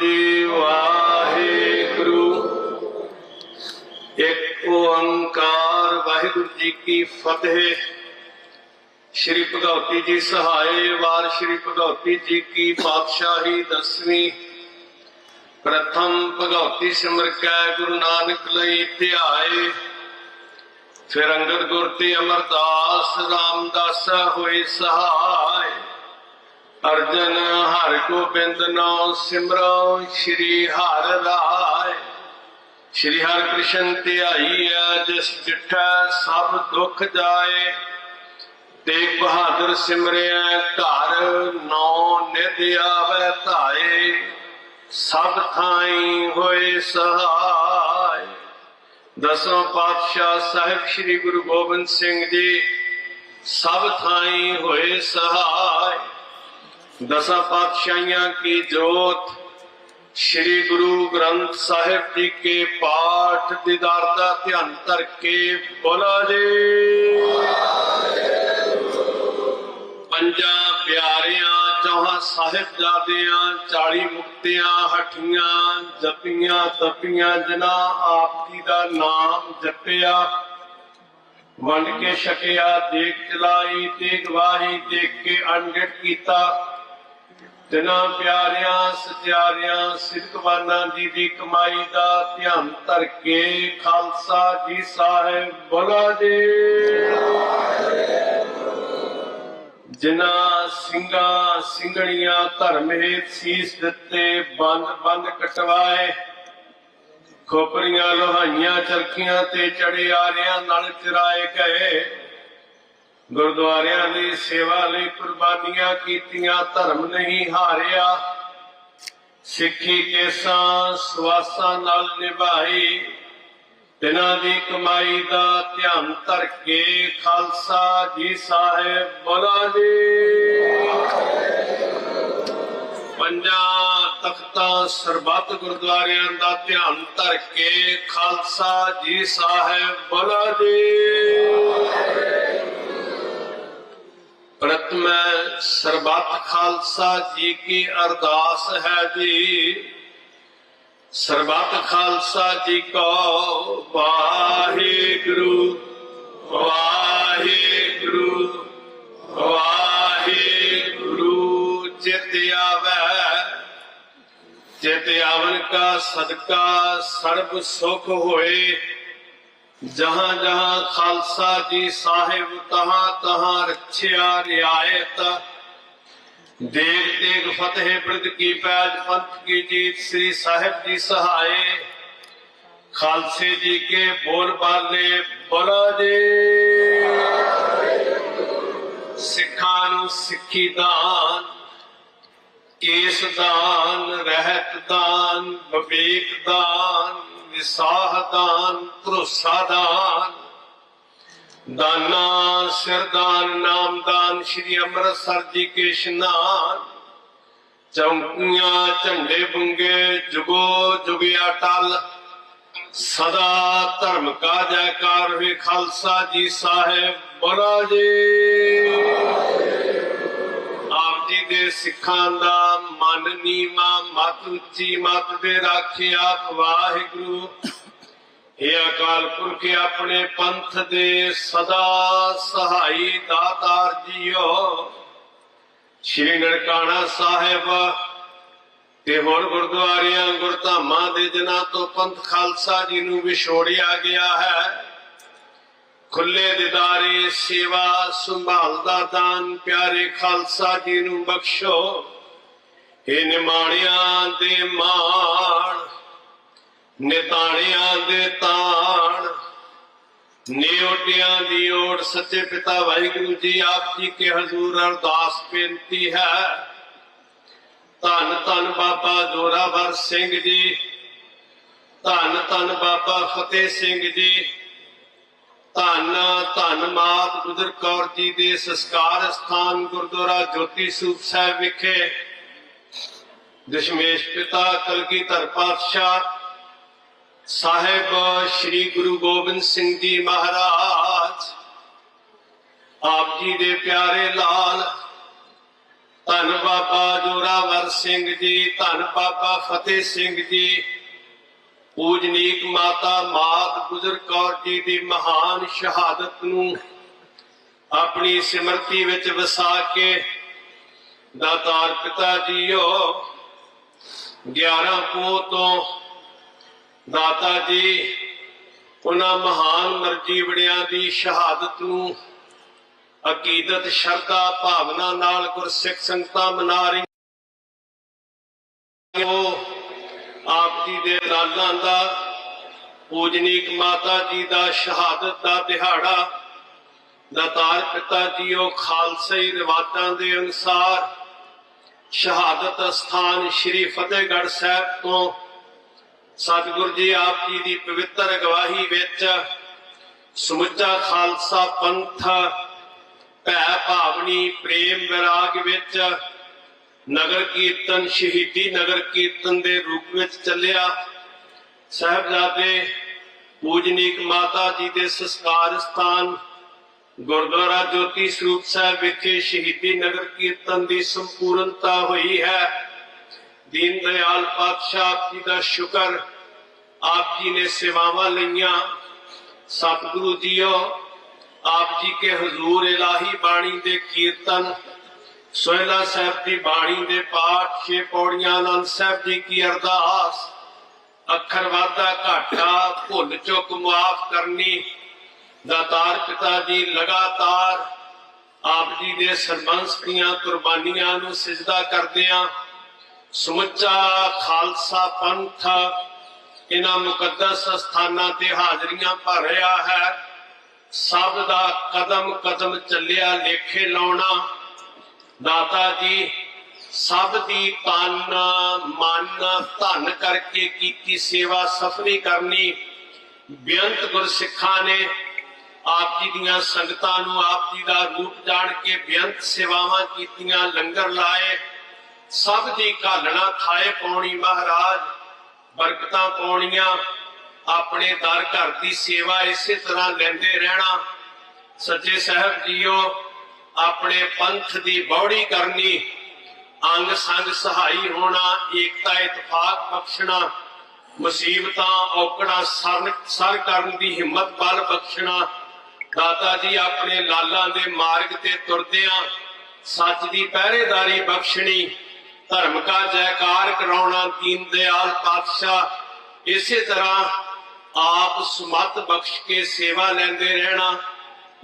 ਜੀ ਵਾਹਿਗੁਰੂ। ਇੱਕ ਓੰਕਾਰ ਵਾਹਿਗੁਰੂ ਜੀ ਕੀ ਫਤਿਹ। ਸ਼੍ਰੀ ਭਗਵਤੀ ਜੀ ਸਹਾਏ ਵਾਰ ਸ਼੍ਰੀ ਭਗਵਤੀ ਜੀ ਕੀ ਪਾਤਸ਼ਾਹੀ ਦਸਵੀਂ। ਪ੍ਰਥਮ ਭਗਵਤੀ ਸਿਮਰ ਕੈ ਗੁਰੂ ਨਾਨਕ ਲਈ ਧਿਆਏ। ਫਿਰ ਅੰਗਦ ਗੁਰ ਤੇ ਅਮਰਦਾਸ ਰਾਮਦਾਸ ਹੋਏ ਸਹਾਏ। ਅਰਜਨ ਹਰ ਗੋਬਿੰਦ ਨਾਮ ਸਿਮਰੋ, ਸ਼੍ਰੀ ਹਰਿ ਰਾਏ। ਸ਼੍ਰੀ ਹਰਿ ਕ੍ਰਿਸ਼ਨ ਧਿਆਈ ਹੈ ਜਿਸ ਜਿਠੈ ਸਭ ਦੁੱਖ ਜਾਏ। ਤੇਗ ਬਹਾਦਰ ਸਿਮਰਿਆ, ਘਰ ਨੌ ਨਿਧ ਆਵੈ ਧਾਏ। ਸਭ ਥਾਈ ਹੋਏ ਸਹਾਇ ਦਸੋਂ ਪਾਤਸ਼ਾਹ ਸਾਹਿਬ ਸ੍ਰੀ ਗੁਰੂ ਗੋਬਿੰਦ ਸਿੰਘ ਜੀ, ਸਭ ਥਾਈ ਹੋਏ ਸਹਾਇ ਦਸਾਂ ਪਾਤਸ਼ਾਹੀਆਂ ਕੀ ਜੋਤ, ਸ੍ਰੀ ਗੁਰੂ ਗ੍ਰੰਥ ਸਾਹਿਬ ਜੀ ਕੇ ਪਾਠ ਦੀਦਾਰ ਦਾ ਧਿਆਨ ਧਰ ਕੇ ਬੋਲਾ ਜੀ। ਪੰਜਾਂ ਪਿਆਰਿਆਂ, ਚੌਹਾਂ ਸਾਹਿਬਜ਼ਾਦਿਆਂ 40 ਮੁਕਤਿਆਂ, ਹਠੀਆਂ, ਜਪੀਆਂ, ਤਪੀਆਂ, ਜਿਨ੍ਹਾਂ ਆਪ ਜੀ ਦਾ ਨਾਮ ਜਪਿਆ। ਵੰਡ ਕੇ ਛਕਿਆ, ਦੇਖ ਚਲਾਈ ਤੇ ਗਵਾਹੀ ਦੇਖ ਕੇ ਅਣਗਿਤ ਕੀਤਾ। ਤਿਨਾਂ ਪਿਆਰਿਆਂ ਸਚਿਆਰਿਆਂ ਸਿੱਖਵਾਨਾਂ ਜੀ ਦੀ ਕਮਾਈ ਦਾ ਧਿਆਨ ਧਰ ਕੇ ਖਾਲਸਾ ਜੀ ਸਾਹਿਬ ਬੋਲਾ ਜੀ ਜਿਨ੍ਹਾਂ ਸਿੰਘਾਂ, ਸਿੰਘਣੀਆਂ ਧਰਮ ਹੇਤ ਸੀਸ ਦਿੱਤੇ ਬੰਦ ਬੰਦ ਕਟਵਾਏ, ਖੋਪਰੀਆਂ, ਲੋਹਾਈਆਂ, ਚਰਖੀਆਂ ਤੇ ਚੜੇ ਆਰਿਆਂ ਨਾਲ ਚਰਾਏ ਗਏ। ਗੁਰਦੁਆਰਿਆਂ ਦੀ ਸੇਵਾ ਲਈ ਕੁਰਬਾਨੀਆਂ ਕੀਤੀਆਂ, ਧਰਮ ਨਹੀਂ ਹਾਰਿਆ। ਸਿੱਖੀ ਕੇਸਾਂ ਸਵਾਸਾਂ ਨਾਲ ਨਿਭਾਈ। ਤਿਨਾਂ ਦੀ ਕਮਾਈ ਦਾ ਧਿਆਨ ਧਰ ਕੇ ਖਾਲਸਾ ਜੀ ਸਾਹਿਬ ਬੋਲਾ ਜੀ। ਪੰਜਾਂ ਤਖਤਾਂ ਸਰਬੱਤ ਗੁਰਦੁਆਰਿਆਂ ਦਾ ਧਿਆਨ ਧਰ ਕੇ ਖਾਲਸਾ ਜੀ ਸਾਹਿਬ ਬੋਲਾ ਜੀ। ਪ੍ਰਥਮ ਸਰਬੱਤ ਖਾਲਸਾ ਜੀ ਕੀ ਅਰਦਾਸ ਹੈ ਜੀ। ਸਰਬੱਤ ਖਾਲਸਾ ਜੀ ਕੋ ਵਾਹਿਗੁਰੂ ਵਾਹਿਗੁਰੂ ਵਾਹਿਗੁਰੂ ਚਿਤ ਆਵੈ। ਚਿਤ ਆਵਨ ਕਾ ਸਦਕਾ ਸਰਬ ਸੁਖ ਹੋਏ। ਜਹਾਂ ਜਹਾਂ ਖਾਲਸਾ ਜੀ ਸਾਹਿਬ, ਤਹਾਂ ਤਹਾਂ ਰੱਖਿਆ ਰਿਆਇਤ। ਦੇਗ ਤੇਗ ਫਤਿਹ ਬਿਰਦ ਕੀ ਪੈਜ, ਪੰਥ ਕੀ ਜੀਤ ਸ੍ਰੀ ਸਾਹਿਬ ਜੀ ਸਹਾਏ। ਖਾਲਸੇ ਜੀ ਕੇ ਬੋਲ ਬਾਲੇ ਬੋਲਾ ਜੀ। ਸਿੱਖਾਂ ਨੂੰ ਸਿੱਖੀ ਦਾਨ, ਕੇਸ ਦਾਨ, ਰਹਿਤ ਦਾਨ, ਵਿਵੇਕ ਦਾਨ। ਵਿਸਾਹ ਦਾਨ ਭਰੋਸਾ ਦਾਨ ਦਾਨਾ ਸਿਰਦਾਨ, ਨਾਮਦਾਨ, ਸ਼੍ਰੀ ਅੰਮ੍ਰਿਤਸਰ ਜੀ ਕੇ ਇਸ਼ਨਾਨ ਚੌਂਕੀਆਂ, ਝੰਡੇ ਬੁੰਗੇ, ਜੁਗੋ ਜੁਗਿਆ ਟਲ। ਸਦਾ ਧਰਮ ਕਾ ਜੈਕਾਰ ਹੋਏ ਖਾਲਸਾ ਜੀ ਸਾਹਿਬ, ਬੋਲਾ ਜੀ। ਆਪ ਜੀ ਦੇ ਸਿੱਖਾਂ ਦਾ ਮਨ ਨੀਵਾ, ਮਤ ਉੱਚੀ, ਮਤ ਦੇ ਰਾਖਿਆ ਵਾਹਿਗੁਰੂ। ਇਹ ਅਕਾਲ ਪੁਰਖ ਆਪਣੇ ਪੰਥ ਦੇ ਸਦਾ ਸਹਾਈ ਦਾਤਾਰ ਜੀਓ। ਸ਼੍ਰੀ ਨਨਕਾਣਾ ਸਾਹਿਬ ਤੇ ਹੋਰ ਗੁਰਦੁਆਰਿਆਂ, ਗੁਰਧਾਮਾਂ ਦੇ ਦਿਨਾਂ ਤੋਂ ਪੰਥ ਖਾਲਸਾ ਜੀ ਨੂੰ ਵਿਛੋੜਿਆ ਗਿਆ ਹੈ। ਖੁੱਲੇ ਦਿਦਾਰੇ ਸੇਵਾ ਸੰਭਾਲ ਦਾ ਦਾਨ ਪਿਆਰੇ ਖਾਲਸਾ ਜੀ ਨੂੰ ਬਖਸ਼ੋ। ਇਹ ਨਿਮਾਣਿਆਂ ਦੇ ਮਾਣ, ਨਿਤਾਣਿਆਂ ਦੇ ਤਾਣ। ਨਿਉਟਿਆਂ ਦੀ ਓਟ ਸੱਚੇ ਪਿਤਾ ਵਾਹਿਗੁਰੂ ਜੀ ਆਪ ਜੀ ਕੇ ਹਜ਼ੂਰ ਅਰਦਾਸ ਬੇਨਤੀ ਹੈ। ਧੰਨ ਧੰਨ ਬਾਬਾ ਜੋਰਾਵਰ ਸਿੰਘ ਜੀ, ਧੰਨ ਧੰਨ ਬਾਬਾ ਫਤਿਹ ਸਿੰਘ ਜੀ, ਧੰਨ ਧੰਨ ਮਾਤ ਗੁਜਰ ਕੌਰ ਜੀ ਦੇ ਸੰਸਕਾਰ ਸਥਾਨ ਗੁਰਦੁਆਰਾ ਜੋਤੀ ਸੂਪ ਸਾਹਿਬ ਵਿਖੇ ਦਸ਼ਮੇਸ਼ ਪਿਤਾ ਕਲਗੀਧਰ ਪਾਤਸ਼ਾਹ, ਸਾਹਿਬ ਸ੍ਰੀ ਗੁਰੂ ਗੋਬਿੰਦ ਸਿੰਘ ਜੀ ਮਹਾਰਾਜ। ਆਪ ਜੀ ਦੇ ਪਿਆਰੇ ਲਾਲ, ਧੰਨ ਬਾਬਾ ਜੋਰਾਵਰ ਸਿੰਘ ਜੀ, ਧੰਨ ਬਾਬਾ ਫਤਿਹ ਸਿੰਘ ਜੀ, ਪੂਜਨੀਕ ਮਾਤਾ ਮਾਤ ਗੁਜਰ ਕੌਰ ਜੀ ਦੀ ਮਹਾਨ ਸ਼ਹਾਦਤ ਨੂੰ ਆਪਣੀ ਸਿਮਰਤੀ ਵਿੱਚ ਵਸਾ ਕੇ ਦਾਤਾਰ ਪਿਤਾ ਜੀਓ 11 ਪੋਹ ਤੋਂ ਦਾਤਾ ਜੀ, ਉਹਨਾਂ ਮਹਾਨ ਮਰਜੀਵੜਿਆਂ ਦੀ ਸ਼ਹਾਦਤ ਨੂੰ ਅਕੀਦਤ, ਸ਼ਰਧਾ, ਭਾਵਨਾ ਨਾਲ ਗੁਰਸਿੱਖ ਸੰਗਤਾਂ ਮਨਾ ਰਹੀ ਉਹ ਆਪ ਜੀ ਦੇ ਲਾਲਾਂ ਦਾ, ਪੂਜਨੀਕ ਮਾਤਾ ਜੀ ਦਾ ਸ਼ਹਾਦਤ ਦਾ ਦਿਹਾੜਾ ਦਾਤਾਰ ਪਿਤਾ ਜੀਓ ਖਾਲਸਾਈ ਰਿਵਾਜਾਂ ਦੇ ਅਨੁਸਾਰ ਸ਼ਹਾਦਤ ਸਥਾਨ ਸ੍ਰੀ ਫਤਿਹਗੜ੍ਹ ਸਾਹਿਬ ਤੋਂ ਸਤਿਗੁਰੂ ਜੀ ਆਪ ਜੀ ਦੀ ਪਵਿੱਤਰ ਅਗਵਾਈ ਵਿੱਚ ਸਮੁੱਚਾ ਖਾਲਸਾ ਪੰਥ ਭੈ ਭਾਵਨੀ ਪ੍ਰੇਮ ਵਿਰਾਗ ਵਿੱਚ ਨਗਰ ਕੀਰਤਨ, ਸ਼ਹੀਦੀ ਨਗਰ ਕੀਰਤਨ ਦੇ ਰੂਪ ਵਿੱਚ ਚੱਲਿਆ। ਸਾਹਿਬਜ਼ਾਦੇ ਪੂਜਨੀਕ ਮਾਤਾ ਜੀ ਦੇ ਸੰਸਕਾਰ ਸਥਾਨ ਗੁਰਦੁਆਰਾ ਜੋਤੀ ਸਰੂਪ ਸਾਹਿਬ ਵਿਖੇ ਸ਼ਹੀਦੀ ਨਗਰ ਕੀਰਤਨ ਦੀ ਸੰਪੂਰਨਤਾ ਹੋਈ ਹੈ। ਦੀਨ ਦਇਆਲ ਪਾਤਸ਼ਾਹ ਜੀ ਦਾ ਸ਼ੁਕਰ, ਆਪ ਜੀ ਨੇ ਸੇਵਾਵਾਂ ਲਈਆਂ। ਸਤਿਗੁਰੂ ਜੀਓ, ਆਪ ਜੀ ਕੇ ਹਜ਼ੂਰ ਇਲਾਹੀ ਬਾਣੀ ਦੇ ਕੀਰਤਨ, ਸੋਹਿਲਾ ਸਾਹਿਬ ਦੀ ਬਾਣੀ ਦੇ ਪਾਠ, ਛੇ ਪੌੜੀਆਂ, ਆਨੰਦ ਸਾਹਿਬ ਜੀ ਕੀ ਅਰਦਾਸ। ਅੱਖਰ ਵਾਧਾ ਘਾਟਾ, ਭੁੱਲ ਚੁੱਕ ਮੁਆਫ ਕਰਨੀ ਦਾਤਾਰ ਪਿਤਾ ਜੀ ਲਗਾਤਾਰ ਆਪ ਜੀ ਦੇ ਸਰਬੰਸ ਦੀਆਂ ਕੁਰਬਾਨੀਆਂ ਨੂੰ ਸਿਜਦਾ ਕਰਦਿਆਂ ਸਮੁੱਚਾ ਖਾਲਸਾ ਪੰਥ ਇਹਨਾਂ ਮੁਕੱਦਸ ਸਥਾਨਾਂ ਤੇ ਹਾਜ਼ਰੀਆਂ ਭਰ ਰਿਹਾ ਹੈ। ਸਭ ਦਾ ਕਦਮ ਕਦਮ ਚੱਲਿਆ, ਲੇਖੇ ਲਾਉਣਾ। ਦਾਤਾ ਜੀ, ਸਭ ਦੀ ਤਨ ਮਨ ਧਨ ਕਰਕੇ ਕੀਤੀ, ਸੇਵਾ ਸਫਲੀ ਕਰਨੀ। ਬੇਅੰਤ ਗੁਰਸਿੱਖਾਂ ਨੇ ਆਪ ਜੀ ਦੀਆਂ ਸੰਗਤਾਂ ਨੂੰ ਆਪ ਜੀ ਦਾ ਰੂਪ ਜਾਣ ਕੇ ਬੇਅੰਤ ਸੇਵਾਵਾਂ ਕੀਤੀਆਂ, ਲੰਗਰ ਲਾਏ, ਸਭ ਦੀ ਘਾਲਣਾ ਥਾਏ ਪਾਉਣੀ ਮਹਾਰਾਜ, ਬਰਕਤਾਂ ਪਾਉਣੀਆਂ, ਆਪਣੇ ਦਰ ਘਰ ਦੀ ਸੇਵਾ ਇਸੇ ਤਰ੍ਹਾਂ ਲੈਂਦੇ ਰਹਿਣਾ। ਸੱਚੇ ਸਾਹਿਬ ਜੀਓ, ਆਪਣੇ ਪੰਥ ਦੀ ਬੌੜੀ ਕਰਨੀ, ਅੰਗ ਸੰਗ ਸਹਾਈ ਹੋਣਾ, ਏਕਤਾ ਇਤਫਾਕ ਬਖਸ਼ਣਾ, ਮੁਸੀਬਤਾਂ ਔਕੜਾਂ ਸਰ ਸਰ ਕਰਨ ਦੀ ਹਿੰਮਤ ਬਲ ਬਖਸ਼ਣਾ ਦਾਤਾ ਜੀ, ਆਪਣੇ ਲਾਲਾਂ ਦੇ ਮਾਰਗ ਤੇ ਤੁਰਦਿਆਂ ਸੱਚ ਦੀ ਪਹਿਰੇਦਾਰੀ ਬਖਸ਼ਣੀ, ਧਰਮ ਕਾ ਜੈਕਾਰ ਕਰਾਉਣਾ, ਦੀਨ ਦਿਆਲ ਪਾਤਸ਼ਾਹ, ਇਸੇ ਤਰ੍ਹਾਂ ਆਪ ਸਮਤ ਬਖਸ਼ ਕੇ ਸੇਵਾ ਲੈਂਦੇ ਰਹਿਣਾ।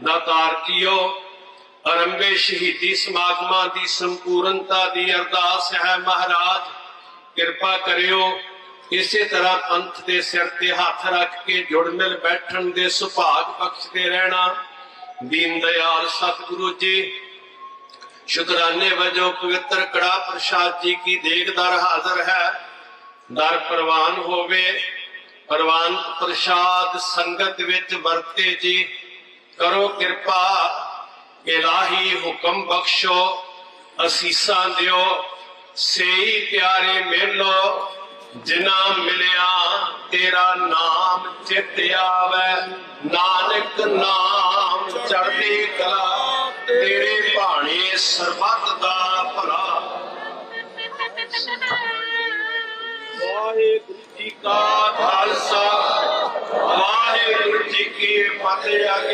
ਦਾਤਾਰ ਜੀਓ ਅਰੰਭੇ ਸ਼ਹੀਦੀ ਸਮਾਗਮਾਂ ਦੀ ਸੰਪੂਰਨਤਾ ਦੀ ਅਰਦਾਸ ਹੈ ਮਹਾਰਾਜ। ਕਿਰਪਾ ਕਰਿਓ ਇਸੇ ਤਰ੍ਹਾਂ ਪੰਥ ਦੇ ਸਿਰ ਤੇ ਹੱਥ ਰੱਖ ਕੇ ਜੁੜ ਮਿਲ ਬੈਠਣ ਦੇ ਸੁਭਾਗ ਬਖਸ਼ਦੇ ਰਹਿਣਾ। ਦੀਨ ਦਿਆਲ ਸਤਿਗੁਰੂ ਜੀ, ਸ਼ੁਕਰਾਨੇ ਵਜੋਂ ਪਵਿੱਤਰ ਕੜਾ ਪ੍ਰਸ਼ਾਦ ਜੀ ਕੀ ਦੇਖਦਰ ਹਾਜ਼ਰ ਹੈ। ਦਰ ਪ੍ਰਵਾਨ ਹੋਵੇ, ਪ੍ਰਵਾਨ ਪ੍ਰਸ਼ਾਦ ਸੰਗਤ ਵਿੱਚ ਵਰਤੇ ਜੀ, ਕਰੋ ਕਿਰਪਾ, ਇਲਾਹੀ ਹੁਕਮ ਬਖਸ਼ੋ, ਅਸੀਸਾਂ ਦਿਓ, ਸੇਈ ਪਿਆਰੇ ਮੇਲੋ ਜਿਨਾ ਮਿਲਿਆ ਤੇਰਾ ਨਾਮ ਚਿਤ ਆਵੇ। ਨਾਨਕ ਨਾਮ ਚੜ੍ਹਦੀ ਕਲਾ, ਤੇਰੇ ਭਾਣੇ ਸਰਬੱਤ ਦਾ ਭਲਾ। ਵਾਹਿਗੁਰੂ ਜੀ ਕਾ ਖਾਲਸਾ, ਵਾਹਿਗੁਰੂ ਜੀ ਕੀ ਫਤਿਹ ਆਗੇ